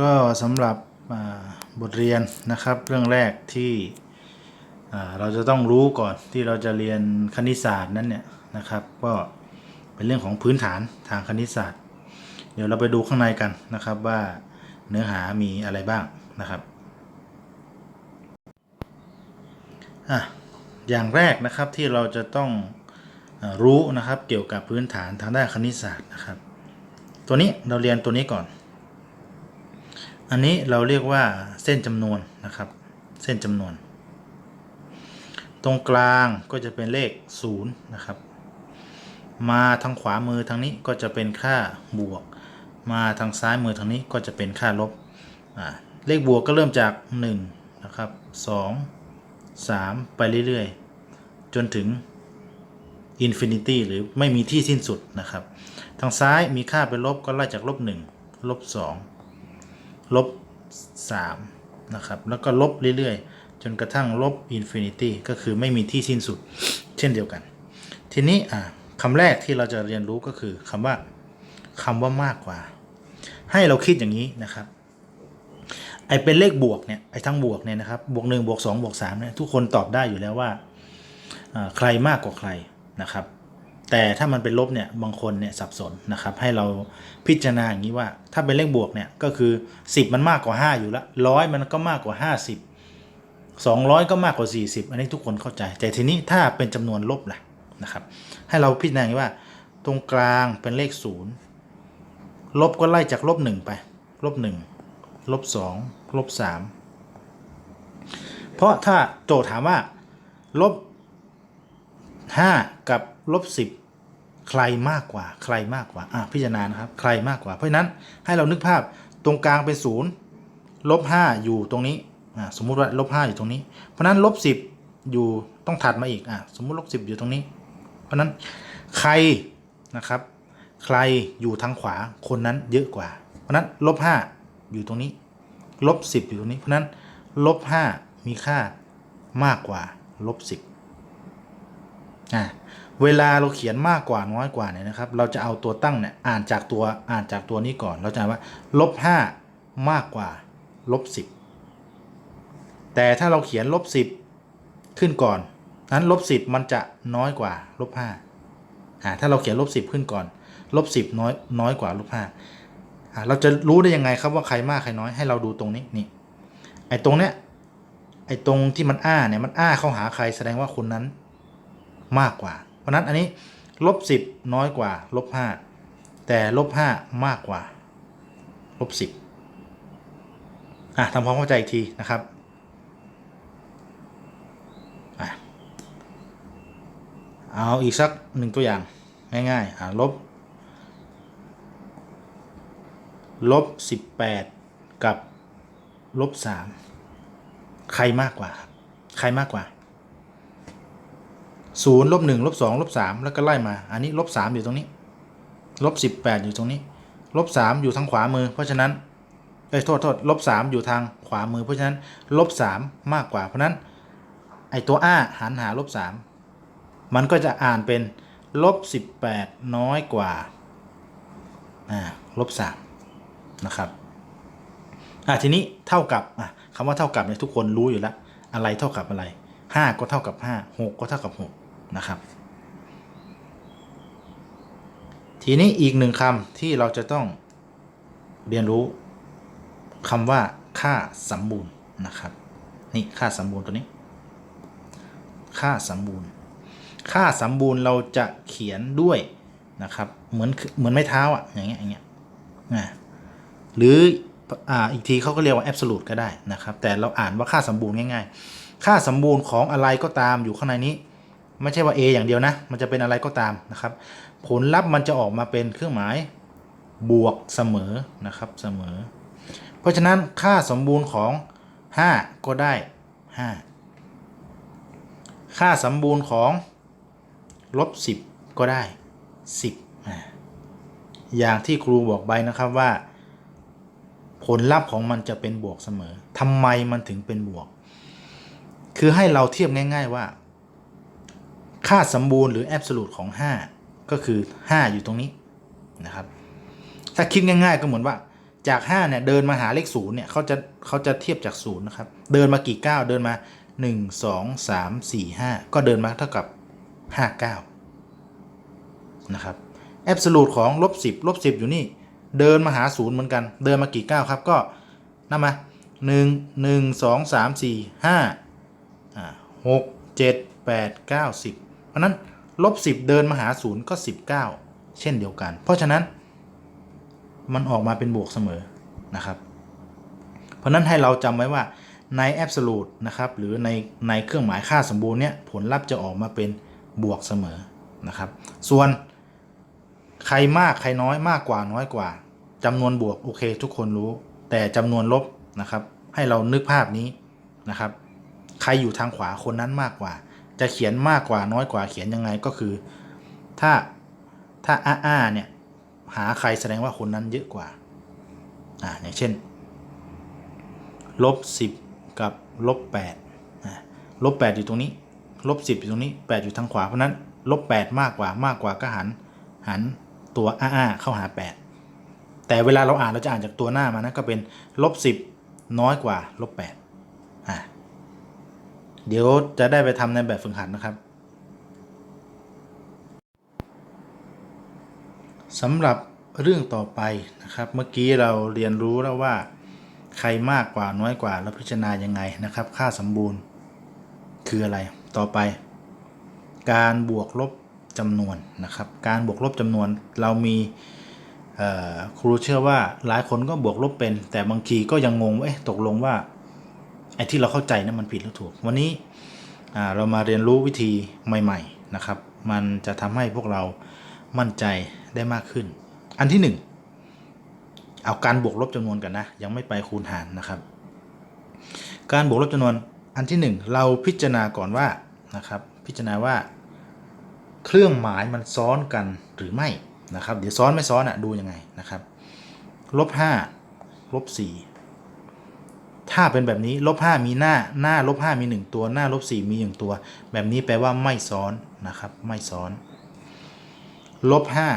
ก็สำหรับบทเรียนนะครับเรื่องแรกที่เราจะต้องรู้ก่อนที่เราจะเรียนคณิตศาสตร์นั้นเนี่ยนะครับ ก็เป็นเรื่องของพื้นฐานทางคณิตศาสตร์ เดี๋ยวเราไปดูข้างในกันนะครับว่าเนื้อหามีอะไรบ้างนะครับอะอย่างแรกนะครับที่เราจะต้องรู้นะครับเกี่ยวกับพื้นฐานทางด้านคณิตศาสตร์นะครับ ตัวนี้เราเรียนตัวนี้ก่อน อันนี้เราเรียกว่าเส้นจำนวนนะครับ เส้นจำนวน ตรงกลางก็จะเป็นเลข0นะครับ มาทางขวามือทางนี้ก็จะเป็นค่าบวก มาทางซ้ายมือทางนี้ก็จะเป็นค่าลบาเลขบวกก็เริ่มจาก 1 นะครับ 2 3 ไปเรื่อยๆ จนถึงอินฟินิตี้หรือไม่มีที่สิ้นสุดนะครับ ทางซ้ายมีค่าเป็นลบก็ไล่จากลบ1ลบ2 ลบ 3 นะครับ แล้วก็ลบเรื่อยๆ จนกระทั่งลบอินฟินิตี้ก็คือไม่มีที่สิ้นสุด เช่นเดียวกัน ทีนี้คำแรกที่เราจะเรียนรู้ก็คือคำว่าคำว่ามากกว่า ให้เราคิดอย่างนี้นะครับไอเป็นเลขบวกเนี่ยไอทั้งบวกเนี่ยนะครับบวกหนึ่งบวกสองบวกสามเนี่ยทุกคนตอบได้อยู่แล้วว่าใครมากกว่าใครนะครับ แต่ถ้ามันเป็นลบเนี่ยบางคนเนี่ยสับสนนะครับให้เราพิจารณาอย่างนี้ว่า ถ้าเป็นเลขบวกเนี่ยก็คือ 10 มันมากกว่า 5 อยู่แล้วร้อยมันก็มากกว่า 50 200 ก็มากกว่า 40 อันนี้ทุกคนเข้าใจ แต่ทีนี้ถ้าเป็นจำนวนลบล่ะนะครับ ให้เราพิจารณาอย่างนี้ว่า ตรงกลางเป็นเลข 0 ลบก็ไล่จากลบ1ไปลบ1ลบ2ลบ3เพราะถ้าโจทย์ถามว่าลบ5กับ ลบ10ใครมากกว่า ใครมากกว่าอะพิจารณานะครับ ใครมากกว่า เพราะฉะนั้นให้เรานึกภาพตรงกลางเป็น0ลบ5อยู่ตรงนี้อะสมมุติว่าลบ5อยู่ตรงนี้ เพราะฉะนั้นลบ10อยู่ต้องถัดมาอีกอะสมมุติลบ10อยู่ตรงนี้ เพราะฉะนั้นใครนะครับ ใครอยู่ทางขวาคนนั้นเยอะกว่า เพราะนั้นลบ5อยู่ตรงนี้ลบ10อยู่ตรงนี้ เพราะนั้นลบ5มีค่ามากกว่าลบ10อ่า เวลาเราเขียนมากกว่าน้อยกว่าเนี่ยนะครับ เราจะเอาตัวตั้งเนี่ยอ่านจากตัวอ่านจากตัวนี้ก่อน เราจะว่าลบ5มากกว่าลบ10แต่ถ้าเราเขียนลบ10ขึ้นก่อนนั้นลบ10มันจะน้อยกว่าลบ5อ่าถ้าเราเขียนลบ10ขึ้นก่อนลบ10น้อยน้อยกว่าลบ5อ่าเราจะรู้ได้ยังไงครับว่าใครมากใครน้อยให้เราดูตรงนี้นี่ไอ้ตรงเนี้ยไอ้ตรงที่มันอ้าเนี่ยมันอ้าเข้าหาใครแสดงว่าคนนั้นมากกว่า เพราะนั้นอันนี้ลบสิบน้อยกว่าลบห้าแต่ลบห้ามากกว่าลบสิบอะทำความเข้าใจอีกทีนะครับอะเอาอีกสักหนึ่งตัวอย่างง่ายๆอะลบลบสิบแปดกับลบสามใครมากกว่า ใครมากกว่า ศูนย์ลบหนึ่งลบสองลบสามแล้วก็ไล่มา อันนี้ลบสามอยู่ตรงนี้ลบสิบแปดอยู่ตรงนี้ลบสามอยู่ทางขวามือ เพราะฉะนั้นเอ้ยโทษโทษลบสามอยู่ทางขวามือเพราะฉะนั้นลบสามมากกว่า เพราะฉะนั้นไอตัว a หันหาลบสามมันก็จะอ่านเป็นลบสิบแปดน้อยกว่าอ่าลบสามนะครับอะทีนี้เท่ากับอะคำว่าเท่ากับเนี่ยทุกคนรู้อยู่แล้ว อะไรเท่ากับอะไรห้าก็เท่ากับห้าหกก็เท่ากับหก นะครับ ทีนี้อีกหนึ่งคำที่เราจะต้องเรียนรู้คำว่าค่าสมบูรณ์นะครับ นี่ค่าสมบูรณ์ตัวนี้ ค่าสมบูรณ์ ค่าสมบูรณ์เราจะเขียนด้วยนะครับ เหมือนเหมือนไม้เท้าอะอย่างเงี้ยอย่างเงี้ยอ่าหรืออ่าอีกทีเขาก็เรียกว่า absolute ก็ได้นะครับ แต่เราอ่านว่าค่าสมบูรณ์ง่าย ๆ ค่าสมบูรณ์ของอะไรก็ตามอยู่ข้างในนี้ ไม่ใช่ว่า a อย่างเดียวนะ มันจะเป็นอะไรก็ตามนะครับ ผลลัพธ์มันจะออกมาเป็นเครื่องหมายบวกเสมอนะครับเสมอ เพราะฉะนั้นค่าสมบูรณ์ของ 5 ก็ได้ 5 ค่าสมบูรณ์ของลบ10 ก็ได้ 10อ่าอย่างที่ครูบอกไปนะครับว่า ผลลัพธ์ของมันจะเป็นบวกเสมอทำไมมันถึงเป็นบวก คือให้เราเทียบง่าย ๆ ว่า ค่าสมบูรณ์หรือ absolute ของ 5 ก็คือ 5 อยู่ตรงนี้นะครับ ถ้าคิดง่ายๆก็เหมือนว่าจากห้าเนี่ยเดินมาหาเลขศูนย์เนี่ยเขาจะเขาจะเทียบจากศูนย์นะครับ เดินมากี่ก้าวเดินมาหนึ่งสองสามสี่ห้าก็เดินมาเท่ากับห้าก้านะครับแอบสูตของลบสิบลบสิบอยู่นี่ เดินมาหาศูนย์เหมือนกัน เดินมากี่ก้าวครับก็นับมาหนึ่งหนึ่งสองสามสี่ห้าอ่าหกเจ็ดแปดเก้าสิบ เพราะนั้นลบสิบเดินมาหาศูนย์ก็สิบเก้าเช่นเดียวกัน เพราะฉะนั้นมันออกมาเป็นบวกเสมอนะครับ เพราะนั้นให้เราจำไว้ว่าในแอบสูตนะครับหรือในในเครื่องหมายค่าสมบูรณ์เนี่ยผลลัพธ์จะออกมาเป็นบวกเสมอนะครับ ส่วนใครมากใครน้อยมากกว่าน้อยกว่าจำนวนบวกโอเค ทุกคนรู้ แต่จำนวนลบนะครับ ให้เรานึกภาพนี้นะครับ ใครอยู่ทางขวาคนนั้นมากกว่า จะเขียนมากกว่าน้อยกว่าเขียนยังไงก็คือ ถ้าถ้าอ้าอ้าเนี่ยหาใครแสดงว่าคนนั้นเยอะกว่าอ่าอย่างเช่นลบสิบกับลบแปดลบแปดอยู่ตรงนี้ลบสิบอยู่ตรงนี้แปดอยู่ทางขวาเพราะนั้นลบแปดมากกว่ามากกว่าก็หันหันตัวอ้าอ้าเข้าหาแปดแต่เวลาเราอ่านเราจะอ่านจากตัวหน้ามานะก็เป็นลบสิบน้อยกว่าลบแปดอ่า เดี๋ยวจะได้ไปทำในแบบฝึกหัดนะครับสำหรับเรื่องต่อไปนะครับ เมื่อกี้เราเรียนรู้แล้วว่า ใครมากกว่าน้อยกว่าแล้วพิจารณายังไงนะครับ ค่าสมบูรณ์คืออะไรต่อไป การบวกลบจำนวนนะครับ การบวกลบจำนวนเรามีครูเชื่อว่าหลายคนก็บวกลบเป็น แต่บางทีก็ยังงงว่าตกลงว่า ไอ้ที่เราเข้าใจนั้นมันผิดหรือถูก วันนี้เรามาเรียนรู้วิธีใหม่ๆนะครับ มันจะทำให้พวกเรามั่นใจได้มากขึ้น อันที่หนึ่งเอาการบวกลบจำนวนกันนะ ยังไม่ไปคูณหารนะครับ การบวกลบจำนวนอันที่หนึ่งเราพิจารณาก่อนว่านะครับ พิจารณาว่าเครื่องหมายมันซ้อนกันหรือไม่นะครับ เดี๋ยวซ้อนไม่ซ้อนอะ่ะดูยังไงนะครับลบห้าลบสี่ ถ้าเป็นแบบนี้ลบห้ามีหน้าหน้าลบห้ามีหนึ่งตัวหน้าลบสี่มีหนึ่งตัว แบบนี้แปลว่าไม่ซ้อนนะครับ ไม่ซ้อนลบห้า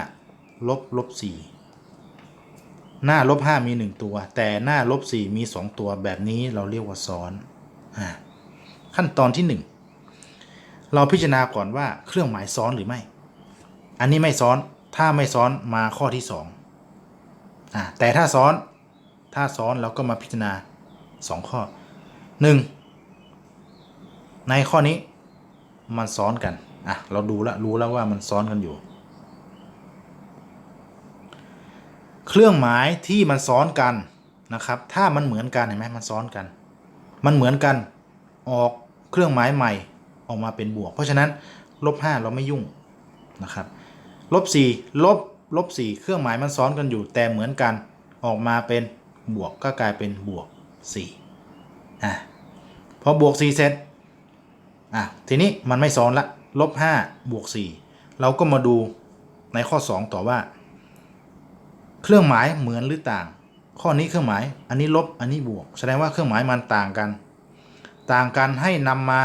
ลบลบสี่หน้าลบห้ามีหนึ่งตัว แต่หน้าลบสี่มีสองตัวแบบนี้เราเรียกว่าซ้อนอขั้นตอนที่หนึ่งเราพิจารณาก่อนว่าเครื่องหมายซ้อนหรือไม่ อันนี้ไม่ซ้อนถ้าไม่ซ้อนมาข้อที่สองอ่าแต่ถ้าซ้อนถ้าซ้อนเราก็มาพิจารณา สองข้อหนึ่งในข้อนี้มันซ้อนกัน อะ เราดูแล้วรู้แล้วว่ามันซ้อนกันอยู่ เครื่องหมายที่มันซ้อนกันนะครับ ถ้ามันเหมือนกันเห็นไหมมันซ้อนกัน มันเหมือนกันออกเครื่องหมายใหม่ออกมาเป็นบวก เพราะฉะนั้นลบ5เราไม่ยุ่งนะครับลบ4ลบลบ4เครื่องหมายมันซ้อนกันอยู่แต่เหมือนกันออกมาเป็นบวกก็กลายเป็นบวก 4อะพอบวก 4 เสร็จอะทีนี้มันไม่ซ้อนละลบ5บวก 4 เราก็มาดูในข้อ 2 ต่อว่า เครื่องหมายเหมือนหรือต่าง ข้อนี้เครื่องหมายอันนี้ลบอันนี้บวก แสดงว่าเครื่องหมายมันต่างกัน ต่างกันให้นำมา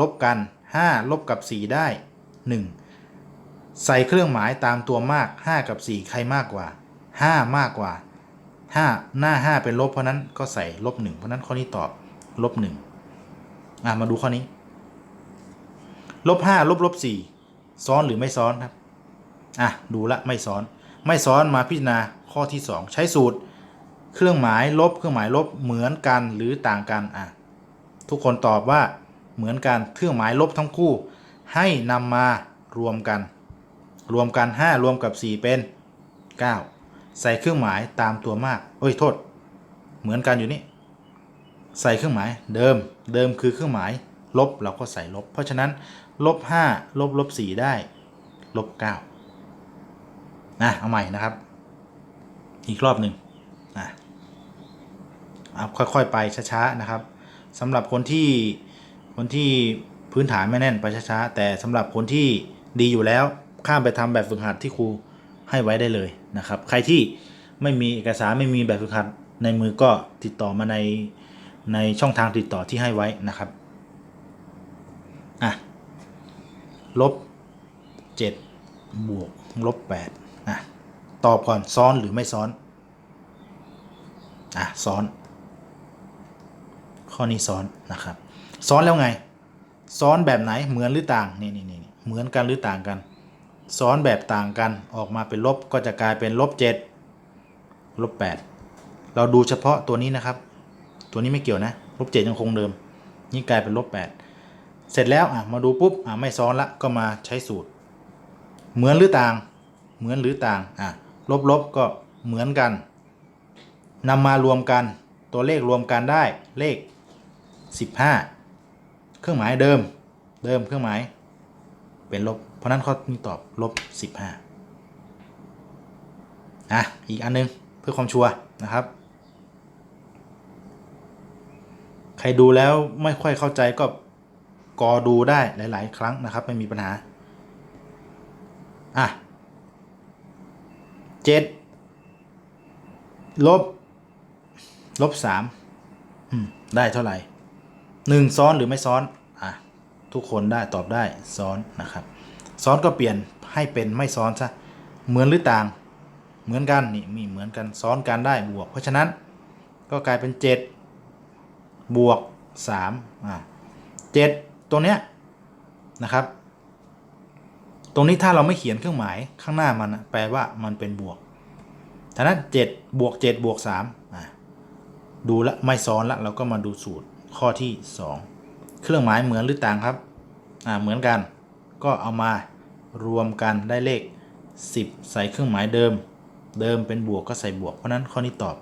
ลบกัน 5 ลบกับ 4 ได้ 1 ใส่เครื่องหมายตามตัวมาก 5 กับ 4 ใครมากกว่า 5 มากกว่า 5หน้า 5 เป็นลบเพราะนั้นก็ใส่ลบ1เพราะนั้นข้อนี้ตอบลบ1อะมาดูข้อนี้ลบ5ลบลบ4ซ้อนหรือไม่ซ้อนครับอะดูละไม่ซ้อน ไม่ซ้อนมาพิจารณาข้อที่ 2 ใช้สูตร เครื่องหมายลบเครื่องหมายลบเหมือนกันหรือต่างกันอะทุกคนตอบว่าเหมือนกันเครื่องหมายลบทั้งคู่ ให้นำมารวมกัน รวมกัน 5 รวมกับ 4 เป็น 9 ใส่เครื่องหมายตามตัวมากเอ้ยโทษ เหมือนกันอยู่นี่ ใส่เครื่องหมายเดิม เดิมคือเครื่องหมาย ลบเราก็ใส่ลบ เพราะฉะนั้นลบ5ลบลบ4ได้ลบ9นะเอาใหม่นะครับ อีกรอบหนึ่งอะเอาค่อยๆไปช้าๆนะครับสำหรับคนที่คนที่พื้นฐานไม่แน่นไปช้าๆแต่สำหรับคนที่ดีอยู่แล้วข้ามไปทำแบบฝึกหัดที่ครู ให้ไว้ได้เลยนะครับ ใครที่ไม่มีเอกสารไม่มีแบบฝึกหัดในมือก็ติดต่อมาในในช่องทางติดต่อที่ให้ไว้นะครับอะลบ7บวกลบ8อะตอบก่อนซ้อนหรือไม่ซ้อนอะซ้อน ข้อนี้ซ้อนนะครับ ซ้อนแล้วไง ซ้อนแบบไหนเหมือนหรือต่างนี่นี่นี่เหมือนกันหรือต่างกัน ซ้อนแบบต่างกันออกมาเป็นลบก็จะกลายเป็นลบ7ลบ8เราดูเฉพาะตัวนี้นะครับ ตัวนี้ไม่เกี่ยวนะลบ7ยังคงเดิม นี่กลายเป็นลบ8เสร็จแล้วอะมาดูปุ๊บอะไม่ซ้อนละก็มาใช้สูตร เหมือนหรือต่าง เหมือนหรือต่างอะลบลบก็เหมือนกันนำมารวมกันตัวเลขรวมกันได้เลข 15 เครื่องหมายเดิม เดิมเครื่องหมาย เป็นลบ เพราะนั้นข้อนี้ตอบลบ15อะอีกอันนึงเพื่อความชัวร์นะครับ ใครดูแล้วไม่ค่อยเข้าใจก็กอดูได้หลาย ๆ ครั้งนะครับ ไม่มีปัญหา อะเจ็ดลบ ลบสามอืมได้เท่าไหร่หนึ่งซ้อนหรือไม่ซ้อน อะ ทุกคนได้ตอบได้ซ้อนนะครับ ซ้อนก็เปลี่ยนให้เป็นไม่ซ้อนซะเหมือนหรือต่าง เหมือนกันนี่มีเหมือนกันซ้อนกันได้บวก เพราะฉะนั้นก็กลายเป็น 7 บวก3อะ7ตรงเนี้ยนะครับ ตรงนี้ถ้าเราไม่เขียนเครื่องหมายข้างหน้ามันนะแปลว่ามันเป็นบวกฉะนั้น7บวก7บวก3อะดูละไม่ซ้อนละเราก็มาดูสูตรข้อที่ 2 เครื่องหมายเหมือนหรือต่างครับอ่าเหมือนกัน ก็เอามารวมกันได้เลข 10 ใส่เครื่องหมายเดิม เดิมเป็นบวกก็ใส่บวก เพราะนั้นข้อนี้ตอบ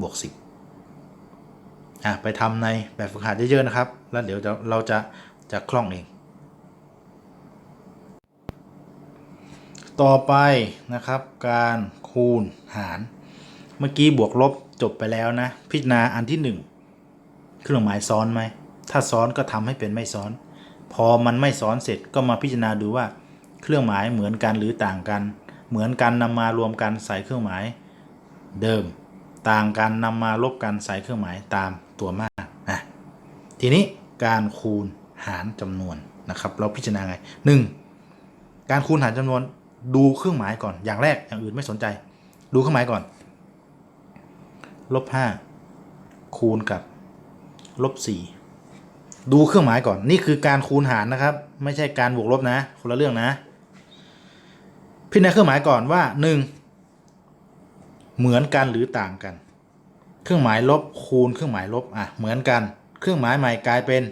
บวก 10อะไปทำในแบบฝึกหัดเยอะๆนะครับ แล้วเดี๋ยวเราจะจะคล่องเอง ต่อไปนะครับการคูณหาร เมื่อกี้บวกลบจบไปแล้วนะ พิจารณาอันที่ 1 เครื่องหมายซ้อนไหม ถ้าซ้อนก็ทำให้เป็นไม่ซ้อน พอมันไม่ซ้อนเสร็จก็มาพิจารณาดูว่า เครื่องหมายเหมือนกันหรือต่างกัน เหมือนกันนำมารวมกันใส่เครื่องหมาย เดิม ต่างกันนำมาลบกันใส่เครื่องหมายตามตัวมากอะทีนี้การคูณหารจำนวนนะครับ เราพิจารณาไง 1. การคูณหารจำนวนดูเครื่องหมายก่อนอย่างแรกอย่างอื่นไม่สนใจ ดูเครื่องหมายก่อนลบ5คูณกับลบ4 ดูเครื่องหมายก่อนนี่คือการคูณหารนะครับ ไม่ใช่การบวกลบนะ คนละเรื่องนะ พิจารณาเครื่องหมายก่อนว่า 1 เหมือนกันหรือต่างกัน เครื่องหมายลบคูณเครื่องหมายลบอะเหมือนกัน เครื่องหมายใหม่กลายเป็น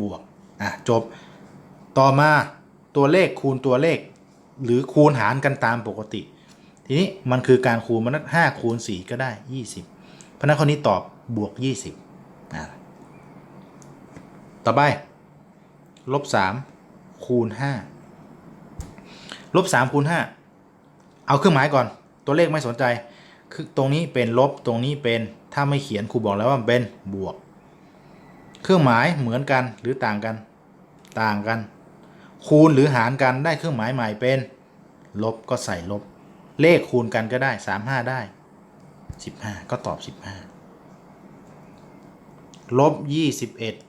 บวกอะจบ ต่อมาตัวเลขคูณตัวเลข หรือคูณหารกันตามปกติ ทีนี้มันคือการคูณมันนั้นห้าคูณสี่ก็ได้ยี่สิบเพราะนั้นนี้ตอบบวกยี่สิบอะ ต่อไปลบสามคูณห้าลบสามคูณห้าเอาเครื่องหมายก่อน ตัวเลขไม่สนใจ คือตรงนี้เป็นลบตรงนี้เป็นถ้าไม่เขียนครูบอกแล้วว่าเป็นบวก เครื่องหมายเหมือนกันหรือต่างกัน ต่างกัน คูณหรือหารกันได้เครื่องหมายใหม่เป็น ลบก็ใส่ลบ เลขคูณกันก็ได้35ได้15ก็ตอบ15ลบ21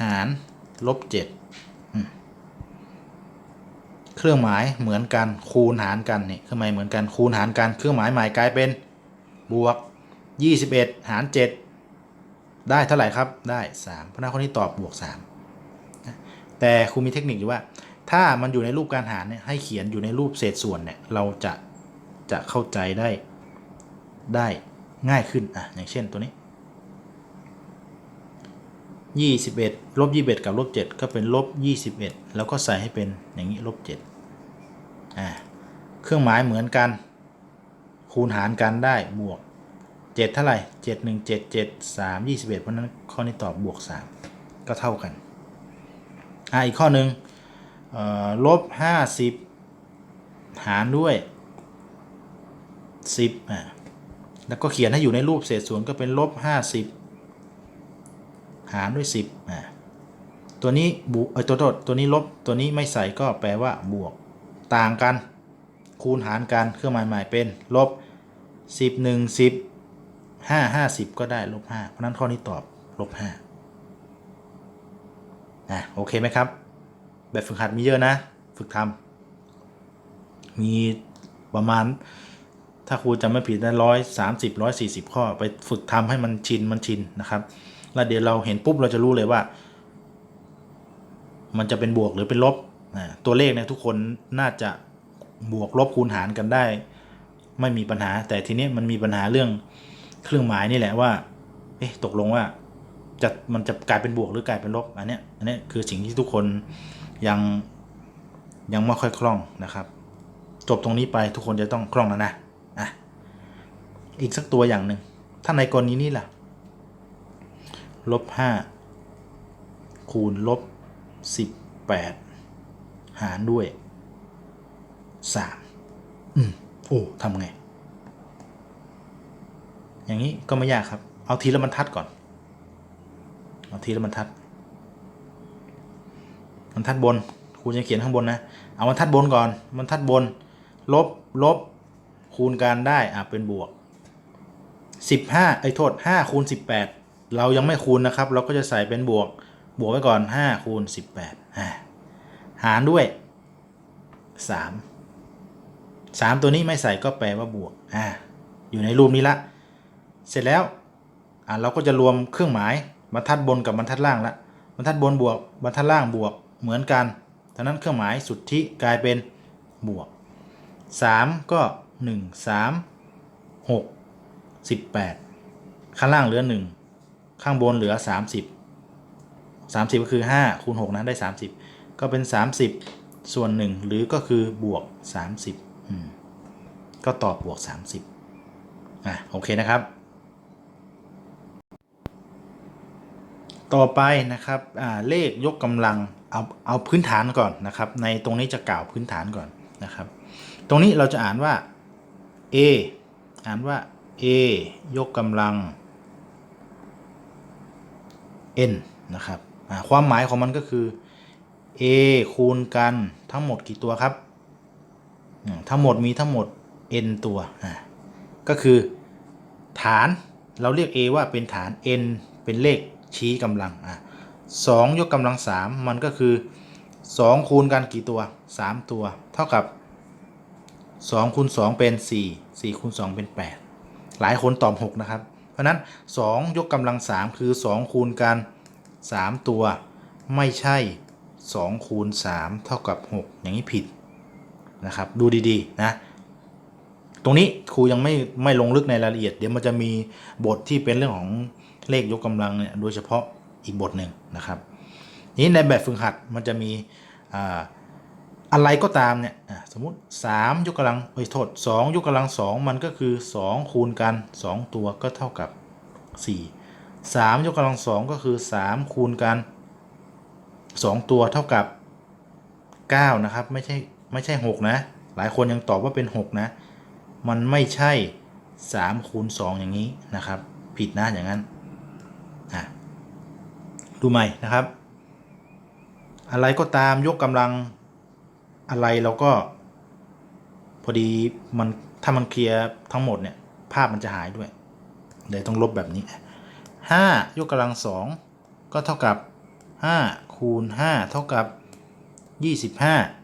หารลบ7อืมเครื่องหมายเหมือนกันคูณหารกันนี่เครื่องหมายเหมือนกันคูณหารกันเครื่องหมายใหม่กลายเป็นบวก 21 หาร 7 ได้เท่าไหร่ครับได้3เพราะนั้นคนนี้ตอบบวก 3 แต่ครูมีเทคนิคอยู่ว่า ถ้ามันอยู่ในรูปการหารเนี่ยให้เขียนอยู่ในรูปเศษส่วนเนี่ยเราจะจะเข้าใจได้ได้ง่ายขึ้นอะอย่างเช่นตัวนี้ 21ลบ21 กับลบ7ก็เป็นลบ21 แล้วก็ใส่ให้เป็นอย่างนี้ลบ7อ่าเครื่องหมายเหมือนกัน คูณหารกันได้บวก 7 เท่าไหร่ 7 1 7 7 3 21 เพราะนั้นข้อนี้ตอบบวก 3 ก็เท่ากันอ่าอีกข้อหนึ่งเอ่อลบห้าสิบหารด้วยสิบอ่าแล้วก็เขียนให้อยู่ในรูปเศษส่วนก็เป็นลบห้าสิบ หารด้วยสิบอ่าตัวนี้บวกเออตัวโทษตัวนี้ลบตัวนี้ไม่ใส่ก็แปลว่าบวก ต่างกัน คูณหารกันเครื่องหมายใหม่เป็นลบสิบหนึ่งสิบห้าห้าสิบก็ได้ลบห้าเพราะนั้นข้อนี้ตอบลบห้าอะโอเคไหมครับ แบบฝึกหัดมีเยอะนะ ฝึกทำมีประมาณ ถ้าครูจำไม่ผิดได้ร้อยสามสิบร้อยสี่สิบข้อ ไปฝึกทำให้มันชินมันชินนะครับ แล้วเดี๋ยวเราเห็นปุ๊บเราจะรู้เลยว่า มันจะเป็นบวกหรือเป็นลบอ่าตัวเลขเนี่ยทุกคนน่าจะบวกลบคูณหารกันได้ ไม่มีปัญหา แต่ทีนี้มันมีปัญหาเรื่องเครื่องหมายนี่แหละว่า เอ๊ะตกลงว่าจะมันจะกลายเป็นบวกหรือกลายเป็นลบอันเนี้ยอันเนี้ยคือสิ่งที่ทุกคนยังยังไม่ค่อยคล่องนะครับ จบตรงนี้ไปทุกคนจะต้องคล่องแล้วนะอะอีกสักตัวอย่างหนึ่งถ้าในกรณีนี้ล่ะ ลบห้าคูณลบสิบแปดหารด้วยสามอืมโอ้ทำไง อย่างนี้ก็ไม่ยากครับ เอาทีละบรรทัดก่อน เอาทีละบรรทัดบรรทัดบนครูจะเขียนข้างบนนะ เอาบรรทัดบนก่อนบรรทัดบน ลบลบคูณกันได้อะเป็นบวก 15ไอ้ยโทษ5คูณ18 เรายังไม่คูณนะครับ เราก็จะใส่เป็นบวกบวกไว้ก่อน 5 คูณ 18 หารด้วย 3 3 ตัวนี้ไม่ใส่ก็แปลว่าบวกอ่าอยู่ในรูปนี้ละ เสร็จแล้วอ่าเราก็จะรวมเครื่องหมายบรรทัดบนกับบรรทัดล่างละบรรทัดบนบวกบรรทัดล่างบวกเหมือนกันดังนั้นเครื่องหมายสุทธิกลายเป็นบวก 3 ก็ 1 3 6 18 ข้างล่างเหลือ 1 ข้างบนเหลือ 30 30 ก็คือ 5 คูณ 6 นั้นได้ 30 ก็เป็น 30 ส่วน 1 หรือก็คือบวก 30อืมก็ตอบบวก 30อะโอเคนะครับ ต่อไปนะครับอ่าเลขยกกำลังเอาเอาพื้นฐานก่อนนะครับ ในตรงนี้จะกล่าวพื้นฐานก่อนนะครับ ตรงนี้เราจะอ่านว่า a อ่านว่า a ยกกำลัง n นะครับความหมายของมันก็คือ a คูณกันทั้งหมดกี่ตัวครับ ทั้งหมดมีทั้งหมด n ตัวก็คือฐานเราเรียก a ว่าเป็นฐาน n เป็นเลขชี้กำลังอะสองยกกำลังสามมันก็คือ 2 คูณกันกี่ตัว 3 ตัว เท่ากับ2คูณ2เป็น 4 4คูณ2เป็น 8 หลายคนตอบ 6 นะครับ ราะนั้น 2 ยกกำลัง 3 คือ 2 คูณกัน 3 ตัว ไม่ใช่ 2 คูณ 3 เท่ากับ 6 อย่างนี้ผิดนะครับ ดูดีๆ นะ ตรงนี้ครูยังไม่ไม่ลงลึกในรายละเอียด เดี๋ยวมันจะมีบทที่เป็นเรื่องของเลขยกกำลังเนี่ยโดยเฉพาะอีกบทหนึ่งนะครับนี้ในแบบฝึกหัดมันจะมีอ่า อะไรก็ตามเนี่ยสมมติ 3 ยกกำลังเอ้ยโทษ 2 ยกกำลัง 2 มันก็คือ 2 คูณกัน 2 ตัวก็เท่ากับ 4 3 ยกกำลัง 2 ก็คือ 3 คูณกัน 2 ตัวเท่ากับ 9 นะครับ ไม่ใช่ไม่ใช่ 6 นะ หลายคนยังตอบว่าเป็น 6 นะ มันไม่ใช่ 3 คูณ 2 อย่างนี้นะครับ ผิดนะอย่างนั้นอะดูใหม่นะครับ อะไรก็ตามยกกำลัง อะไรเราก็ พอดีมันถ้ามันเคลียร์ทั้งหมดเนี่ย ภาพมันจะหายด้วยเดี๋ยวต้องลบแบบนี้ 5 ยกกำลัง 2 ก็เท่ากับ 5 คูณ 5 เท่ากับ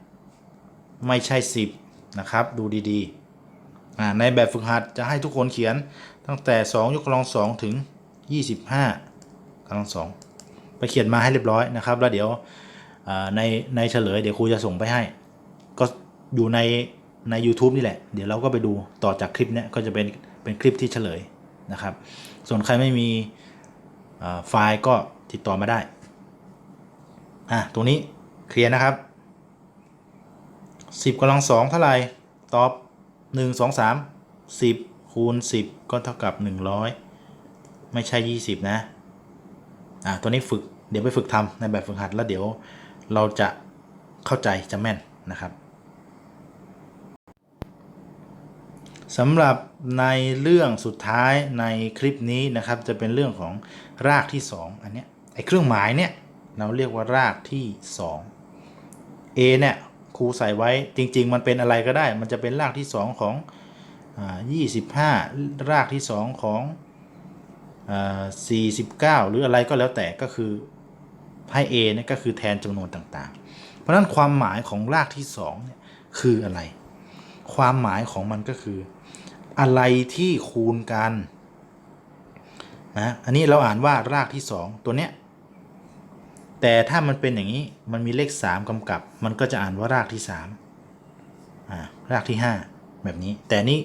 25 ไม่ใช่ 10 นะครับ ดูดีๆอ่าในแบบฝึกหัดจะให้ทุกคนเขียนตั้งแต่ 2 ยกกำลัง 2 ถึง 25กำลัง 2 ไปเขียนมาให้เรียบร้อยนะครับ แล้วเดี๋ยวในในเฉลยเดี๋ยวครูจะส่งไปให้ อยู่ในใน u t u b e นี่แหละ เดี๋ยวเราก็ไปดูต่อจากคลิปเนี้ยก็จะเป็นเป็นคลิปที่เฉลยนะครับ ส่วนใครไม่มีไฟล์ก็ติดต่อมาได้อะตรงนี้เคลียร์นะครับ 10กำลังสองเท่าไหร่ตอบ 1 2 3 10คูณ10 ก็เท่ากับ 100 ไม่ใช่ 20 นะอะตัวนี้ฝึกเดี๋ยวไปฝึกทำในแบบฝึกหัดแล้วเดี๋ยวเราจะเข้าใจจะแม่นนะครับ สำหรับในเรื่องสุดท้ายในคลิปนี้นะครับ จะเป็นเรื่องของรากที่ 2 อันเนี้ยไอ้เครื่องหมายเนี่ยเราเรียกว่ารากที่ 2 A เนี่ยครูใส่ไว้จริง ๆ มันเป็นอะไรก็ได้ มันจะเป็นรากที่ 2 ของอ่า25รากที่ 2 ของอ่า49หรืออะไรก็แล้วแต่ก็คือให้ A เนี่ยก็คือแทนจำนวนต่างๆ เพราะฉะนั้นความหมายของรากที่2เนี่ยคืออะไร ความหมายของมันก็คือ อะไรที่คูณกันนะอันนี้เราอ่านว่ารากที่ 2 ตัวเนี้ยแต่ถ้ามันเป็นอย่างนี้มันมีเลข 3กำกับ มันก็จะอ่านว่ารากที่3อ่ารากที่ 5 แบบนี้ แต่นี้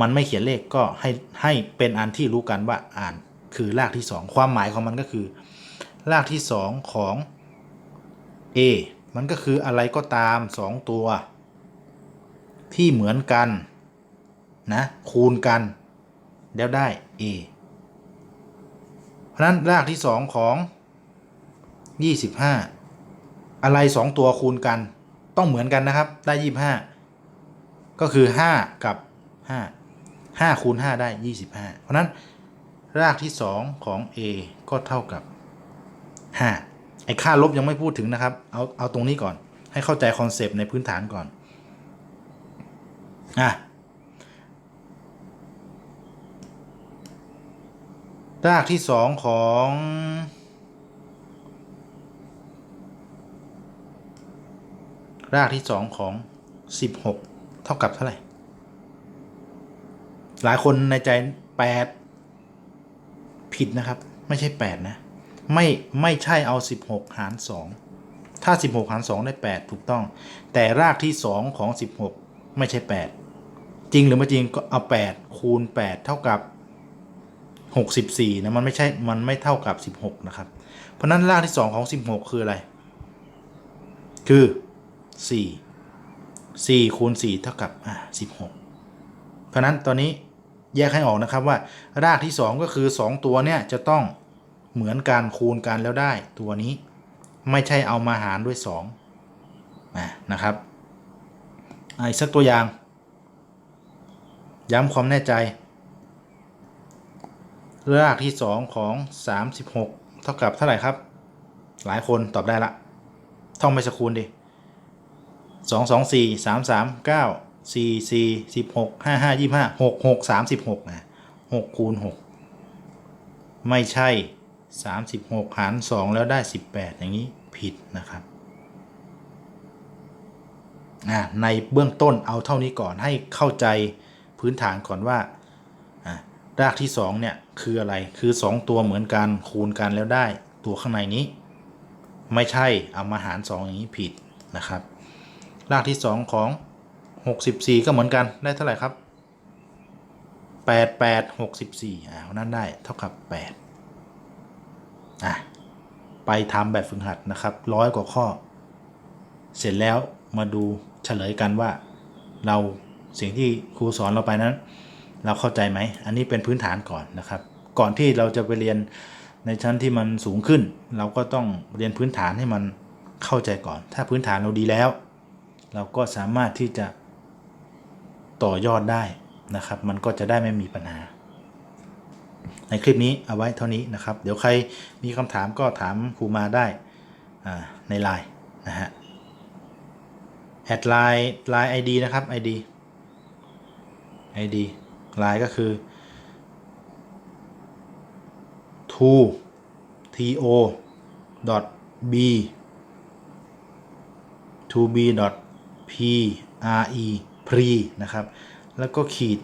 มันไม่เขียนเลขก็ให้ให้เป็นอันที่รู้กันว่าอ่านคือรากที่ 2 ความหมายของมันก็คือ รากที่ 2 ของ A มันก็คืออะไรก็ตาม 2 ตัว ที่เหมือนกัน นะคูณกัน แล้วได้ A เพราะนั้นรากที่ 2 ของ 25 อะไร 2 ตัวคูณกันต้องเหมือนกันนะครับ ได้ 25 ก็คือ 5 กับ 5 5คูณ5ได้ 25 เพราะฉะนั้นรากที่ 2 ของ A ก็เท่ากับ 5 ไอ้ค่าลบยังไม่พูดถึงนะครับ เอาเอาตรงนี้ก่อน ให้เข้าใจคอนเซปต์ในพื้นฐานก่อน อะ รากที่สองของรากที่สองของ 16 เท่ากับเท่าไหร่ หลายคนในใจ 8 ผิดนะครับ ไม่ใช่ 8 นะ ไม่ไม่ใช่เอา 16 หาร 2 ถ้า 16 หาร 2 ได้ 8 ถูกต้อง แต่รากที่ 2 ของ 16 ไม่ใช่ 8 จริงหรือไม่จริงก็เอา 8 คูณ 8 เท่ากับ 64นะมันไม่ใช่มันไม่เท่ากับ 16 นะครับ เพราะนั้นรากที่ 2 ของ 16 คืออะไร คือ 4 4คูณ4เท่ากับอ่า16 เพราะนั้นตอนนี้แยกให้ออกนะครับว่ารากที่ 2 ก็คือ 2 ตัวเนี่ยจะต้องเหมือนกันคูณกันแล้วได้ตัวนี้ไม่ใช่เอามาหารด้วย2อะนะครับอีกสักตัวอย่าง ย้ำความแน่ใจ รากที่ 2 ของ 36 เท่ากับเท่าไหร่ครับ หลายคนตอบได้ละ ท่องไปสกคูณดิ 2 2 4 3 3 9 4 4 16 5 5 25 6 6 36นะ6คูณ 6 ไม่ใช่ 36 หาร 2 แล้วได้ 18 อย่างนี้ผิดนะครับในเบื้องต้นเอาเท่านี้ก่อนให้เข้าใจพื้นฐานก่อนว่า รากที่ 2 เนี่ย คืออะไรคือ 2 ตัวเหมือนกันคูณกันแล้วได้ตัวข้างในนี้ ไม่ใช่เอามาหาร 2 อย่างนี้ผิดนะครับ รากที่ 2 ของ 64 ก็เหมือนกันได้เท่าไหร่ครับ 8 8 64อ่านั่นได้เท่ากับ 8 อะ ไปทำแบบฝึกหัดนะครับร้อยกว่าข้อ เสร็จแล้วมาดูเฉลยกันว่าเราสิ่งที่ครูสอนเราไปนั้น เราเข้าใจไหม อันนี้เป็นพื้นฐานก่อนนะครับ ก่อนที่เราจะไปเรียนในชั้นที่มันสูงขึ้น เราก็ต้องเรียนพื้นฐานให้มันเข้าใจก่อน ถ้าพื้นฐานเราดีแล้ว เราก็สามารถที่จะต่อยอดได้นะครับ มันก็จะได้ไม่มีปัญหา ในคลิปนี้เอาไว้เท่านี้นะครับ เดี๋ยวใครมีคำถามก็ถามครูมาได้ในไลน์นะฮะแอดไลน์ไลน์ ID นะครับ ID ID ลน์ก็คือ to to dot b to b dot p r e pre นะครับ แล้วก็ขีด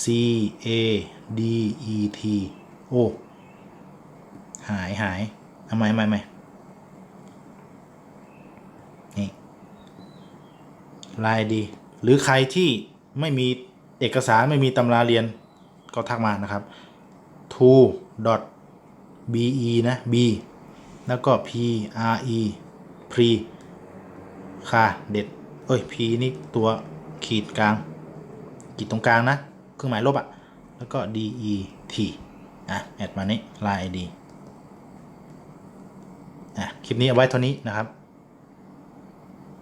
c a d e t o หายหายทำไมไม่ไม่นี่ลายดี หรือใครที่ไม่มี เอกสารไม่มีตำราเรียนก็ทักมานะครับ to dot b e นะ b แล้วก็ p r e pre ค่ะเด็ด เอ้ย p นี่ตัวขีดกลาง ขีดตรงกลางนะ เครื่องหมายลบอะ่ะ แล้วก็ d e t อะ แอดมานี้ line id อะ คลิปนี้เอาไว้เท่านี้นะครับ